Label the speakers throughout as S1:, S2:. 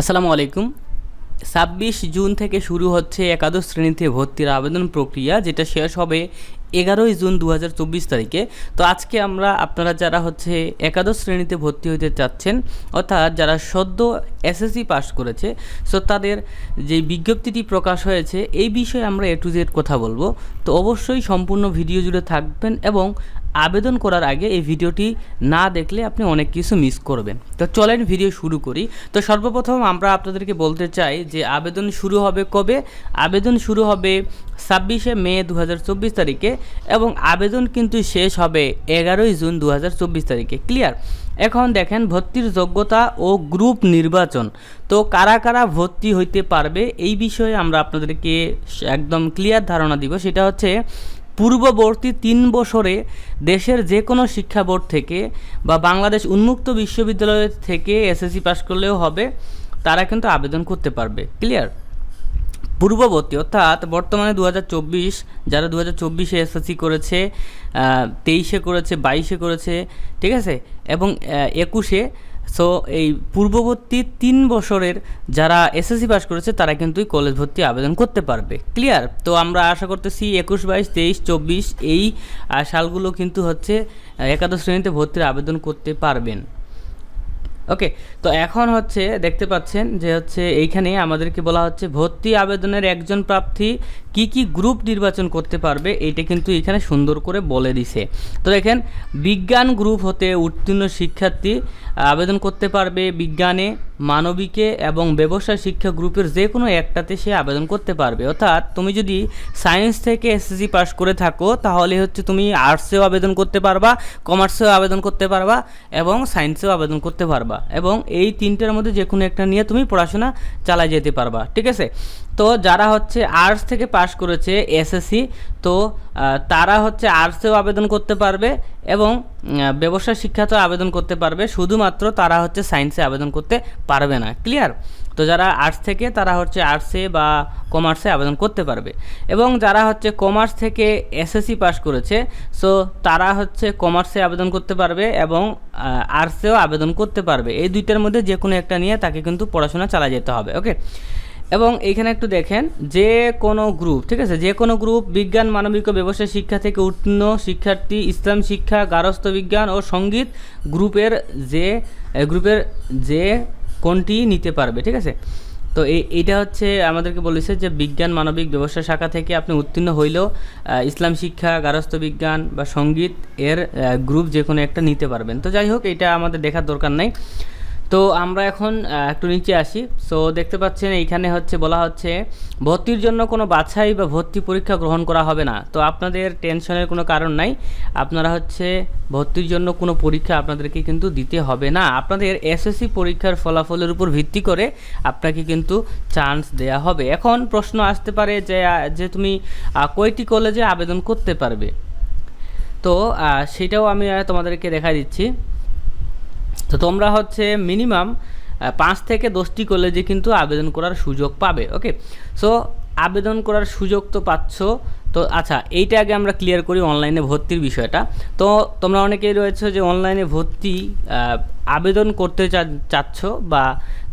S1: আসসালামু আলাইকুম। ছাব্বিশ জুন থেকে শুরু হচ্ছে একাদশ শ্রেণীতে ভর্তির আবেদন প্রক্রিয়া, যেটা শেষ হবে এগারোই জুন দু হাজার চব্বিশ তারিখে। তো আজকে আমরা আপনারা যারা হচ্ছে একাদশ শ্রেণীতে ভর্তি হতে চাচ্ছেন, অর্থাৎ যারা সদ্য এসএসসি পাস করেছে, সো তাদের যে বিজ্ঞপ্তিটি প্রকাশ হয়েছে, এই বিষয়ে আমরা এ টু জেড কথা বলব। তো অবশ্যই সম্পূর্ণ ভিডিও জুড়ে থাকবেন এবং আবেদন করার আগে এই ভিডিওটি না দেখলে আপনি অনেক কিছু মিস করবেন। তো চলেন ভিডিও শুরু করি। তো সর্বপ্রথম আমরা আপনাদেরকে বলতে চাই যে আবেদন শুরু হবে কবে? আবেদন শুরু হবে ছাব্বিশে মে দু হাজার চব্বিশ তারিখে এবং আবেদন কিন্তু শেষ হবে এগারোই জুন দু হাজার চব্বিশ তারিখে। ক্লিয়ার এখন দেখেন ভর্তির যোগ্যতা ও গ্রুপ নির্বাচন। তো কারা কারা ভর্তি হইতে পারবে এই বিষয়ে আমরা আপনাদেরকে একদম ক্লিয়ার ধারণা দিব। সেটা হচ্ছে পূর্ববর্তী তিন বছরে দেশের যে কোনো শিক্ষা বোর্ড থেকে বা বাংলাদেশ উন্মুক্ত বিশ্ববিদ্যালয় থেকে এসএসসি পাস করলেও হবে, তারা কিন্তু আবেদন করতে পারবে। ক্লিয়ার পূর্ববর্তী, অর্থাৎ বর্তমানে দু হাজার চব্বিশ, যারা দু হাজার চব্বিশে এসএসসি করেছে তেইশে করেছে, বাইশে করেছে, ঠিক আছে? এবং একুশে সো এই পূর্ববর্তী তিন বছরের যারা এসএসসি পাস করেছে, তারা কিন্তু কলেজ ভর্তি আবেদন করতে পারবে। ক্লিয়ার তো আমরা আশা করতেছি একুশ, বাইশ, তেইশ, চব্বিশ এই সালগুলো কিন্তু হচ্ছে একাদশ শ্রেণীতে ভর্তির আবেদন করতে পারবেন। ওকে তো এখন হচ্ছে দেখতে পাচ্ছেন যে হচ্ছে এইখানে আমাদেরকে বলা হচ্ছে ভর্তি আবেদনের একজন প্রার্থী কি কি গ্রুপ নির্বাচন করতে পারবে এটা কিন্তু এখানে সুন্দর করে বলে দিছে। তো দেখেন, বিজ্ঞান গ্রুপ হতে উত্তীর্ণ শিক্ষার্থী আবেদন করতে পারবে বিজ্ঞানে মানবিকে এবং ব্যবসায় শিক্ষা গ্রুপের যে কোনো একটাতে সে আবেদন করতে পারবে। অর্থাৎ তুমি যদি সায়েন্স থেকে এসএসসি পাস করে থাকো, তাহলে হচ্ছে তুমি আর্টসেও আবেদন করতে পারবা, কমার্সেও আবেদন করতে পারবা এবং সায়েন্সেও আবেদন করতে পারবা এবং এই তিনটের মধ্যে যে কোনো একটা নিয়ে তুমি পড়াশোনা চালাই যেতে পারবা, ঠিক আছে? তো যারা হচ্ছে আর্টস থেকে পাশ করেছে এসএসসি, তো তারা হচ্ছে আর্টসেও আবেদন করতে পারবে এবং ব্যবসা শিক্ষাতেও আবেদন করতে পারবে, শুধুমাত্র তারা হচ্ছে সায়েন্সে আবেদন করতে পারবে না ক্লিয়ার তো যারা আর্টস থেকে, তারা হচ্ছে আর্টসে বা কমার্সে আবেদন করতে পারবে। এবং যারা হচ্ছে কমার্স থেকে এসএসসি পাস করেছে সো তারা হচ্ছে কমার্সে আবেদন করতে পারবে এবং আর্টসেও আবেদন করতে পারবে। এই দুইটার মধ্যে যে কোনো একটা নিয়ে তাকে কিন্তু পড়াশোনা চালা যেতে হবে ওকে এবং এইখানে একটু দেখেন, যে কোনো গ্রুপ ঠিক আছে? যে কোনো গ্রুপ বিজ্ঞান, মানবিক ও ব্যবসায় শিক্ষা থেকে উত্তীর্ণ শিক্ষার্থী, ইসলাম শিক্ষা, গারস্থ বিজ্ঞান ও সংগীত গ্রুপের যে গ্রুপের যে কোনটি নিতে পারবে, ঠিক আছে? তো এই এইটা হচ্ছে আমাদেরকে বলেছে যে বিজ্ঞান, মানবিক ব্যবসা শাখা থেকে আপনি উত্তীর্ণ হইলেও ইসলাম শিক্ষা, গারস্থ বিজ্ঞান বা সংগীত এর গ্রুপ যে কোনো একটা নিতে পারবেন। তো যাই হোক, এটা আমাদের দেখার দরকার নাই। তো আমরা এখন একটু নিচে আসি। সো দেখতে পাচ্ছেন এইখানে হচ্ছে বলা হচ্ছে, ভর্তির জন্য কোনো বাছাই বা ভর্তি পরীক্ষা গ্রহণ করা হবে না। তো আপনাদের টেনশনের কোনো কারণ নাই। আপনারা হচ্ছে ভর্তির জন্য কোনো পরীক্ষা আপনাদেরকে কিন্তু দিতে হবে না। আপনাদের এসএসসি পরীক্ষার ফলাফলের উপর ভিত্তি করে আপনাকে কিন্তু চান্স দেয়া হবে। এখন প্রশ্ন আসতে পারে যে যে তুমি কয়টি কলেজে আবেদন করতে পারবে? তো সেটাও আমি তোমাদেরকে দেখা দিচ্ছি। তো তোমরা হচ্ছে মিনিমাম পাঁচ থেকে দশটি কলেজে কিন্তু আবেদন করার সুযোগ পাবে ওকে সো আবেদন করার সুযোগ তো পাচ্ছ। তো আচ্ছা এইটা আগে আমরা ক্লিয়ার করি অনলাইনে ভর্তির বিষয়টা। তো তোমরা অনেকেই রয়েছে যে অনলাইনে ভর্তি আবেদন করতে চাচ্ছ বা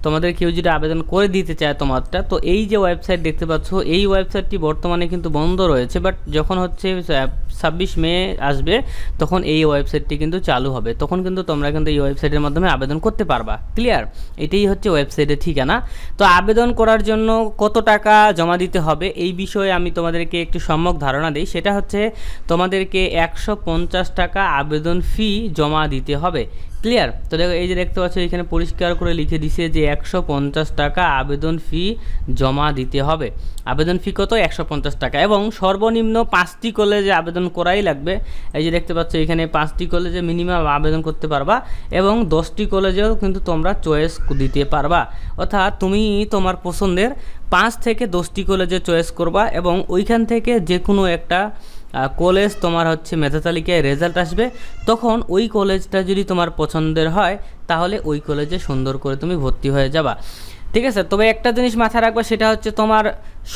S1: তোমাদের কেউ যদি আবেদন করে দিতে চায় তোমারটা, তো এই যে ওয়েবসাইট দেখতে পাচ্ছ, এই ওয়েবসাইটটি বর্তমানে কিন্তু বন্ধ রয়েছে বাট যখন হচ্ছে ছাব্বিশ মে আসবে, তখন এই ওয়েবসাইটটি কিন্তু চালু হবে। তখন কিন্তু তোমরা কিন্তু এই ওয়েবসাইটের মাধ্যমে আবেদন করতে পারবা। ক্লিয়ার এটাই হচ্ছে ওয়েবসাইটের ঠিকানা। তো আবেদন করার জন্য কত টাকা জমা দিতে হবে, এই বিষয়ে আমি তোমাদেরকে একটু সম্যক ধারণা দিই। সেটা হচ্ছে, তোমাদেরকে একশো পঞ্চাশ টাকা আবেদন ফি জমা দিতে হবে। ক্লিয়ার তো দেখো, এই যে দেখতে পাচ্ছ, এখানে পরিষ্কার করে লিখে দিছে যে একশো পঞ্চাশ টাকা আবেদন ফি জমা দিতে হবে। আবেদন ফি কত? একশো পঞ্চাশ টাকা। এবং সর্বনিম্ন পাঁচটি কলেজে আবেদন করাই লাগবে। এই যে দেখতে পাচ্ছ, এখানে পাঁচটি কলেজে মিনিমাম আবেদন করতে পারবা এবং দশটি কলেজেও কিন্তু তোমরা চয়েস দিতে পারবা। অর্থাৎ তুমি তোমার পছন্দের পাঁচ থেকে দশটি কলেজে চয়েস করবা এবং ওইখান থেকে যে কোনো একটা কলেজ তোমার হচ্ছে মেধা তালিকায় রেজাল্ট আসবে, তখন ওই কলেজটা যদি তোমার পছন্দের হয়, তাহলে ওই কলেজে সুন্দর করে তুমি ভর্তি হয়ে যাবা। ঠিক আছে? তবে একটা জিনিস মাথায় রাখবা, সেটা হচ্ছে তোমার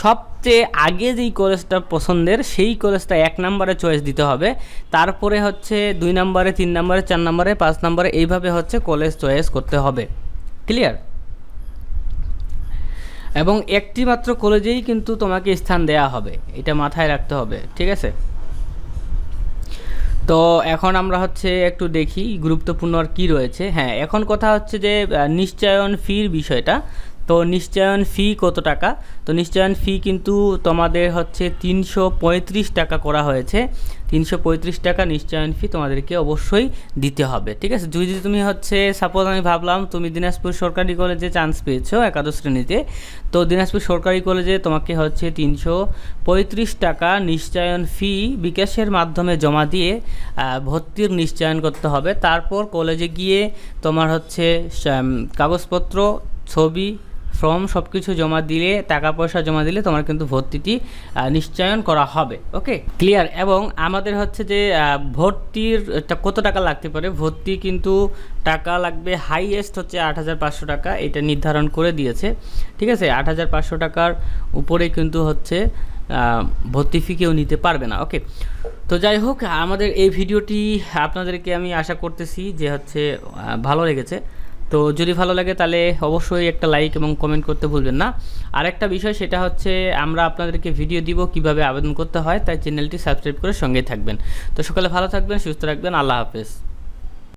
S1: সবচেয়ে আগে যেই কলেজটা পছন্দের, সেই কলেজটা এক নম্বরে চয়েস দিতে হবে। তারপরে হচ্ছে দুই নম্বরে, তিন নম্বরে, চার নম্বরে, পাঁচ নম্বরে, এইভাবে হচ্ছে কলেজ চয়েস করতে হবে। ক্লিয়ার এবং একটি মাত্র কলেজেই কিন্তু তোমাকে স্থান দেয়া হবে। এটা মাথায় রাখতে হবে, ঠিক আছে? তো এখন আমরা হচ্ছে একটু দেখি, গুরুত্বপূর্ণ আর কী রয়েছে। হ্যাঁ এখন কথা হচ্ছে যে নিশ্চয়ন ফির বিষয়টা। তো নিশ্চয়ন ফি কত টাকা? তো নিশ্চয়ন ফি কিন্তু তোমাদের হচ্ছে তিনশো পঁয়ত্রিশ টাকা করা হয়েছে। তিনশো পঁয়ত্রিশ টাকা নিশ্চয়ন ফি তোমাদেরকে অবশ্যই দিতে হবে, ঠিক আছে? যদি তুমি হচ্ছে সাপোজ আমি ভাবলাম তুমি দিনাজপুর সরকারি কলেজে চান্স পেয়েছ একাদশ শ্রেণীতে, তো দিনাজপুর সরকারি কলেজে তোমাকে হচ্ছে তিনশো পঁয়ত্রিশ টাকা নিশ্চয়ন ফি বিকাশের মাধ্যমে জমা দিয়ে ভর্তির নিশ্চয়ন করতে হবে। তারপর কলেজে গিয়ে তোমার হচ্ছে কাগজপত্র, ছবি ফর্ম সব কিছু জমা দিলে টাকা পয়সা জমা দিলে তোমার কিন্তু ভর্তিটি নিশ্চয়ন করা হবে ওকে ক্লিয়ার এবং আমাদের হচ্ছে যে ভর্তির কত টাকা লাগতে পারে? ভর্তি কিন্তু টাকা লাগবে হাইয়েস্ট হচ্ছে আট হাজার পাঁচশো টাকা, এটা নির্ধারণ করে দিয়েছে, ঠিক আছে? আট হাজার পাঁচশো টাকার উপরে কিন্তু হচ্ছে ভর্তি ফি কেউ নিতে পারবে না ওকে তো যাই হোক, আমাদের এই ভিডিওটি আপনাদেরকে আমি আশা করতেছি যে হচ্ছে ভালো লেগেছে। তো যদি ভালো লাগে তাহলে অবশ্যই একটা লাইক এবং কমেন্ট করতে ভুলবেন না। আর একটা বিষয় সেটা হচ্ছে আমরা আপনাদেরকে ভিডিও দিব কীভাবে আবেদন করতে হয়, তাই চ্যানেলটি সাবস্ক্রাইব করে সঙ্গে থাকবেন। তো সকালে ভালো থাকবেন, সুস্থ রাখবেন আল্লাহ হাফেজ।